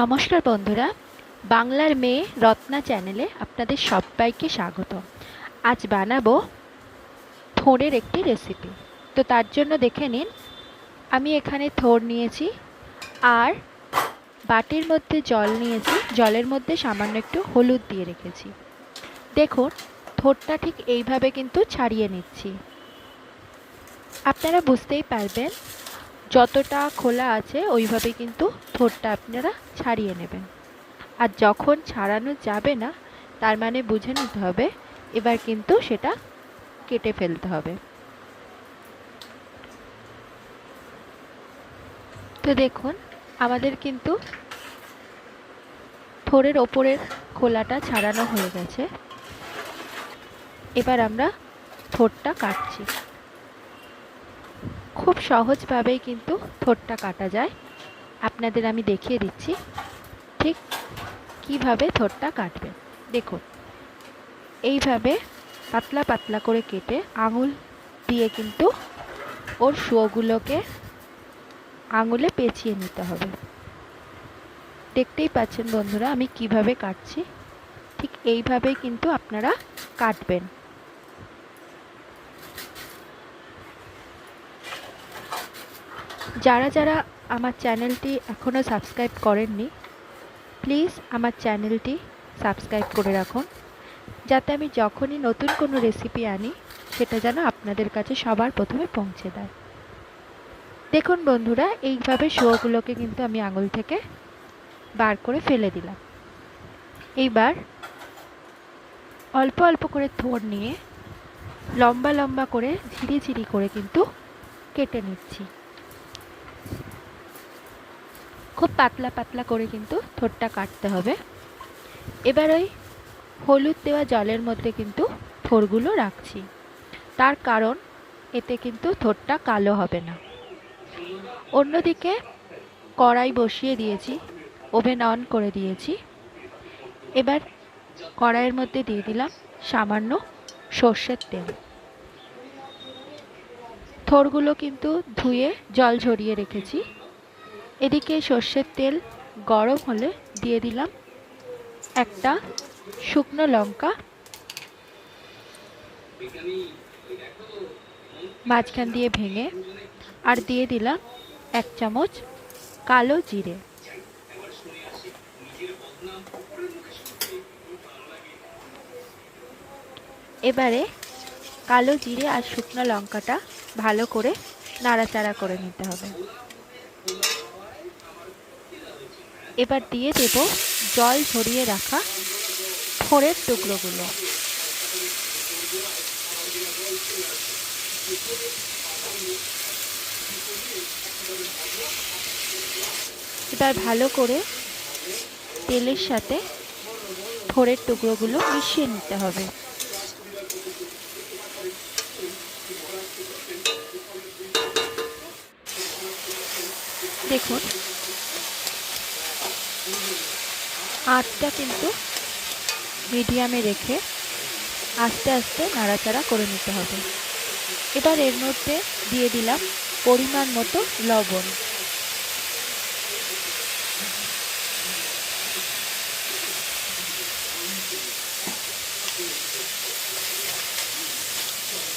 নমস্কার বন্ধুরা, বাংলার মেয়ে রত্না চ্যানেলে আপনাদের সবাইকে স্বাগত। আজ বানাবো থোড়ের একটি রেসিপি তো তার জন্য দেখে নিন, আমি এখানে থোড় নিয়েছি আর বাটির মধ্যে জল নিয়েছি, জলের মধ্যে সামান্য একটু হলুদ দিয়ে রেখেছি। দেখুন, থোড়টা ঠিক এইভাবে কিন্তু ছাড়িয়ে নিচ্ছি। আপনারা বুঝতেই পারবেন যতটা খোলা আছে, ওইভাবে কিন্তু থোড়টা আপনারা ছাড়িয়ে নেবেন। আর যখন ছাড়ানো যাবে না, তার মানে বুঝে নিতে হবে, এবার কিন্তু সেটা কেটে ফেলতে হবে। তো দেখুন, আমাদের কিন্তু থোড়ের ওপরের খোলাটা ছাড়ানো হয়ে গেছে। এবার আমরা থোড়টা কাটছি। খুব সহজভাবেই কিন্তু থোড়টা কাটা যায়। আপনাদের আমি দেখিয়ে দিচ্ছি ঠিক কীভাবে থোড়টা কাটবে দেখুন, এইভাবে পাতলা পাতলা করে কেটে আঙুল দিয়ে কিন্তু ওর শুয়োগুলোকে আঙুলে পেঁচিয়ে নিতে হবে। দেখতেই পাচ্ছেন বন্ধুরা, আমি কীভাবে কাটছি? ঠিক এইভাবেই কিন্তু আপনারা কাটবেন। যারা যারা আমার চ্যানেলটি এখনও সাবস্ক্রাইব করেননি, প্লিজ আমার চ্যানেলটি সাবস্ক্রাইব করে রাখুন। যাতে আমি যখনই নতুন কোনো রেসিপি আনি, সেটা যেন আপনাদের কাছে সবার প্রথমে পৌঁছে দেয়। দেখুন বন্ধুরা, এইভাবে শোগুলোকে কিন্তু আমি আঙুল থেকে বার করে ফেলে দিলাম। এইবার অল্প অল্প করে থোড় নিয়ে লম্বা লম্বা করে ঝিরি ঝিরি করে কিন্তু কেটে নিচ্ছি। খুব পাতলা পাতলা করে কিন্তু থোড়টা কাটতে হবে। এবার ওই হলুদ দেওয়া জলের মধ্যে কিন্তু থোড়গুলো রাখছি। তার কারণ, এতে কিন্তু থোড়টা কালো হবে না। অন্যদিকে কড়াই বসিয়ে দিয়েছি, ওভেন অন করে দিয়েছি। এবার কড়াইয়ের মধ্যে দিয়ে দিলাম সামান্য সর্ষের তেল। থোড়গুলো কিন্তু ধুয়ে জল ঝরিয়ে রেখেছি। এদিকে সর্ষের তেল গরম হলে দিয়ে দিলাম একটা শুকনো লঙ্কা। মাঝখান দিয়ে ভেঙে আর দিয়ে দিলাম এক চামচ কালো জিরে। এবারে কালো জিরে আর শুকনো লঙ্কাটা ভালো করে নাড়াচাড়া করে নিতে হবে। এবার দিয়ে দেব জল ঝরিয়ে রাখা ফোড়ের টুকরোগুলো। এবার ভালো করে তেলের সাথে ফোড়ের টুকরোগুলো মিশিয়ে নিতে হবে। দেখুন আঁচটা কিন্তু মিডিয়ামে রেখে আস্তে আস্তে নাড়াচাড়া করে নিতে হবে। এবার এর মধ্যে দিয়ে দিলাম পরিমাণ মতো লবণ।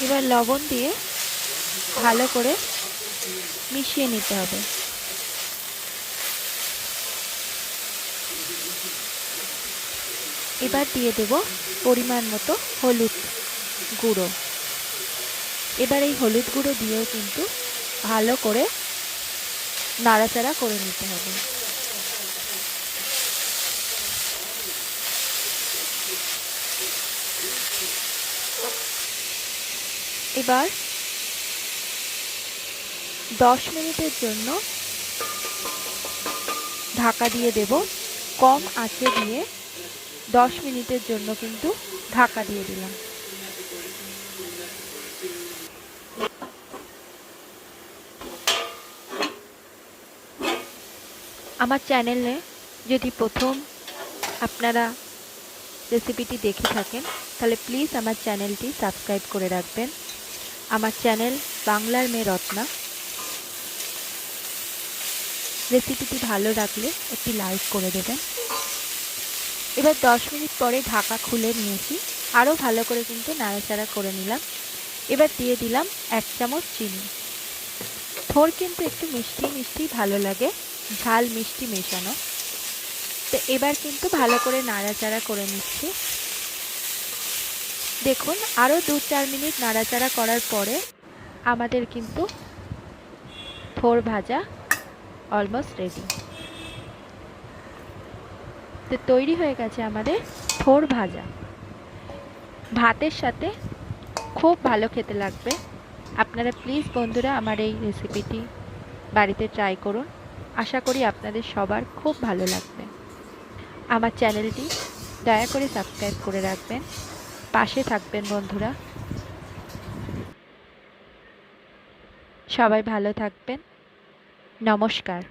এবার লবণ দিয়ে ভালো করে মিশিয়ে নিতে হবে। এবার দিয়ে দেব পরিমাণ মতো হলুদ গুঁড়ো। এবার এই হলুদ গুঁড়ো দিয়েও কিন্তু ভালো করে নাড়াচাড়া করে নিতে হবে। এবার দশ মিনিটের জন্য ঢাকা দিয়ে দেব কম আঁচে দিয়ে দশ মিনিটের জন্য কিন্তু ঢাকা দিয়ে দিলাম। আমার চ্যানেলে যদি প্রথম আপনারা রেসিপিটি দেখে থাকেন, তাহলে প্লিজ আমার চ্যানেলটি সাবস্ক্রাইব করে রাখবেন। আমার চ্যানেল বাংলার মেয়ে রত্না। রেসিপিটি ভালো লাগলে একটি লাইক করে দেবেন। এবার দশ মিনিট পরে ঢাকা খুলে নিয়েছি। আরও ভালো করে কিন্তু নাড়াচাড়া করে নিলাম। এবার দিয়ে দিলাম এক চামচ চিনি। থোর কিন্তু একটু মিষ্টি মিষ্টি ভালো লাগে। ঝাল মিষ্টি মেশানো। তো এবার কিন্তু ভালো করে নাড়াচাড়া করে নিচ্ছি। দেখুন আরও দু চার মিনিট নাড়াচাড়া করার পরে আমাদের কিন্তু থোর ভাজা অলমোস্ট রেডি। তো তৈরি হয়ে গেছে আমাদের থোর ভাজা। ভাতের সাথে খুব ভালো খেতে লাগবে। আপনারা প্লিজ বন্ধুরা আমার এই রেসিপিটি বাড়িতে ট্রাই করুন। আশা করি আপনাদের সবার খুব ভালো লাগবে। আমার চ্যানেলটি দয়া করে সাবস্ক্রাইব করে রাখবেন। পাশে থাকবেন বন্ধুরা। সবাই ভালো থাকবেন। নমস্কার।